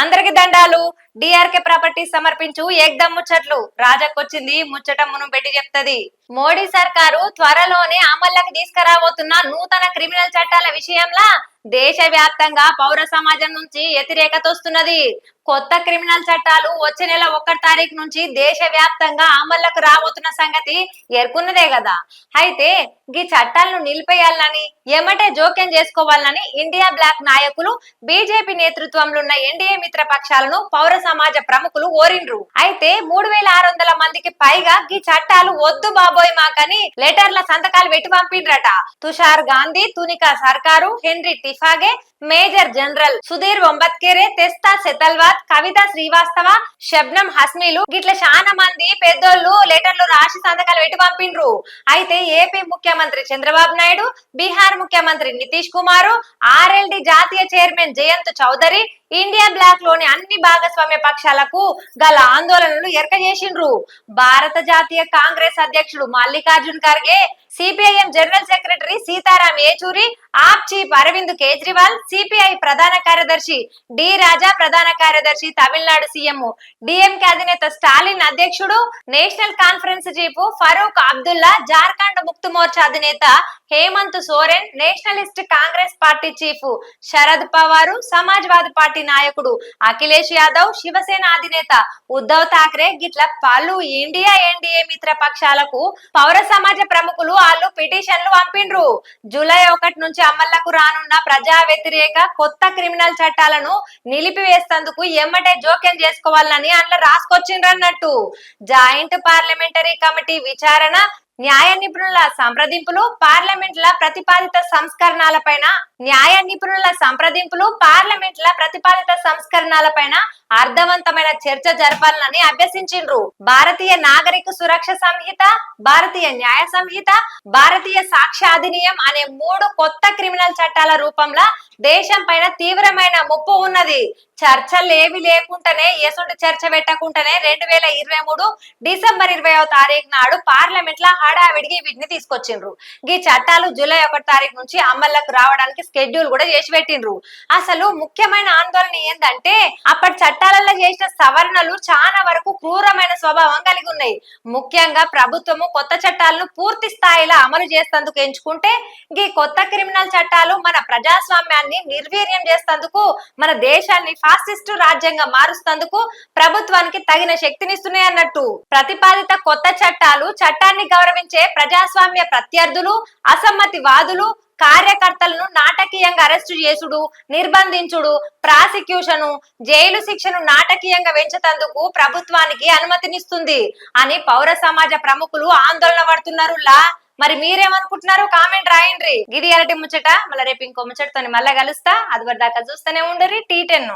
అందరికి దండాలు. DRK properties సమర్పించు. ఏకదమ్ ముచ్చట్లు. రాజాకొచ్చింది. ముచ్చట మును పెట్టి చెప్తది. మోడీ సర్కారు త్వరలోనే అమల్లోకి తీసుకురాబోతున్న నూతన క్రిమినల్ చట్టాల విషయంలో దేశ వ్యాప్తంగా పౌర సమాజం నుంచి వ్యతిరేకత వస్తున్నది కొత్త క్రిమినల్ చట్టాలు వచ్చే నెల ఒకటి తారీఖు నుంచి దేశ వ్యాప్తంగా అమల్లోకి రాబోతున్న సంగతి ఎరుకున్నదే కదా. అయితే ఈ చట్టాలను నిలిపేయాలని ఎమటే జోక్యం చేసుకోవాలని ఇండియా బ్లాక్ నాయకులు బీజేపీ నేతృత్వంలో ఉన్న ఎన్డీఏ మిత్ర పక్షాలను పౌర సమాజ ప్రముఖులు ఓరిండ్రు. అయితే మూడు వేల ఆరు వందల మందికి పైగా ఈ చట్టాలు వద్దు బాబోయ్ మాకని లెటర్ల సంతకాలు పెట్టి పంపిండ్రట. Tushar Gandhi Tanika Sarkar Henri Tiphagne major general Sudhir Vombatkere Teesta Setalvad Kavita Srivastava Shabnam హస్మీలు. గిట్ల చాలా మంది పెద్దోళ్ళు లెటర్లు రాసి సంతకాలు పెట్టి పంపిండ్రు. అయితే ఏపీ ముఖ్యమంత్రి చంద్రబాబు నాయుడు బీహార్ ముఖ్యమంత్రి నితీష్ కుమార్ ఆర్ఎల్డి జాతీయ చైర్మన్ జయంత్ చౌదరి ఇండియా బ్లాక్లోని అన్ని భాగస్వామ్య పక్షాలకు గల ఆందోళనలు ఎరక చేసిండ్రు. భారత జాతీయ కాంగ్రెస్ అధ్యక్షుడు Mallikarjun Kharge CPIM general secretary Sitaram Yechury AAP chief Arvind Kejriwal CPI ప్రధాన కార్యదర్శి డి రాజా ప్రధాన కార్యదర్శి తమిళనాడు సీఎం డిఎంకే అధినేత స్టాలిన్ అధ్యక్షుడు National Conference chief Farooq Abdullah Jharkhand Mukti Morcha అధినేత Hemant Soren Nationalist Congress Party chief Sharad Pawar Samajwadi Party నాయకుడు అఖిలేష్ యాదవ్ శివసేన అధినేత ఉద్ధవ్ ఠాక్రే గిట్ల పలు ఇండియా ఎన్డీఏ మిత్ర పక్షాలకు పౌర సమాజ ప్రముఖులు వాళ్ళు పిటిషన్లు పంపిండ్రు. జూలై ఒకటి నుంచి అమల్లకు రానున్న ప్రజా వ్యతిరేక కొత్త క్రిమినల్ చట్టాలను నిలిపివేస్తందుకు ఎమ్మటే జోక్యం చేసుకోవాలని అందులో రాసుకొచ్చిండ్రన్నట్టు జాయింట్ పార్లమెంటరీ కమిటీ విచారణ న్యాయ నిపుణుల సంప్రదింపులు పార్లమెంట్ల ప్రతిపాదిత సంస్కరణలపైన న్యాయ నిపుణుల సంప్రదింపులు పార్లమెంట్ల ప్రతిపాదిత సంస్కరణలపైన అర్థవంతమైన చర్చ జరపాలని అభ్యసించిండ్రు. భారతీయ నాగరిక సురక్ష సంహిత భారతీయ న్యాయ సంహిత భారతీయ సాక్ష్య అధినియం అనే మూడు కొత్త క్రిమినల్ చట్టాల రూపంలో దేశం పైన తీవ్రమైన ముప్పు ఉన్నది. చర్చలు ఏవి లేకుండానే ఎసుంటి చర్చ పెట్టకుండానే రెండు వేల ఇరవై మూడు డిసెంబర్ ఇరవైవ తారీఖు నాడు పార్లమెంట్లో హడావిడిగి వీటిని తీసుకొచ్చిండ్రు. ఈ చట్టాలు జూలై ఒకటి తారీఖు నుంచి అమల్లోకి రావడానికి స్కెడ్యూల్ కూడా చేసి పెట్టిండ్రు. అసలు ముఖ్యమైన ఆందోళన ఏంటంటే అప్పటి చట్టాలలో చేసిన సవరణలు చాలా వరకు క్రూరమైన స్వభావం కలిగి ఉన్నాయి. ముఖ్యంగా ప్రభుత్వము కొత్త చట్టాలను పూర్తి స్థాయిలో అమలు చేస్తందుకు ఎంచుకుంటే ఈ కొత్త క్రిమినల్ చట్టాలు మన ప్రజాస్వామ్యాన్ని నిర్వీర్యం చేస్తందుకు మన దేశాన్ని ఫాసిస్టు రాజ్యంగా మారుస్తందుకు ప్రభుత్వానికి తగిన శక్తినిస్తున్నాయి అన్నట్టు. ప్రతిపాదిత కొత్త చట్టాలు చట్టాన్ని గౌరవించే ప్రజాస్వామ్య ప్రత్యర్థులు అసమ్మతి వాదులు కార్యకర్తలను నాటకీయంగా అరెస్టు చేసుడు నిర్బంధించుడు ప్రాసిక్యూషను జైలు శిక్షను నాటకీయంగా పెంచేందుకు ప్రభుత్వానికి అనుమతినిస్తుంది అని పౌర సమాజ ప్రముఖులు ఆందోళన పడుతున్నారు లా. మరి మీరేమనుకుంటున్నారు? కామెంట్ రాయండి. గిది అరటి ముచ్చట. మళ్ళీ రేపు ఇంకో ముచ్చటతో మళ్ళీ కలుస్తా. అది దాకా చూస్తూనే ఉండరు టీ టెన్.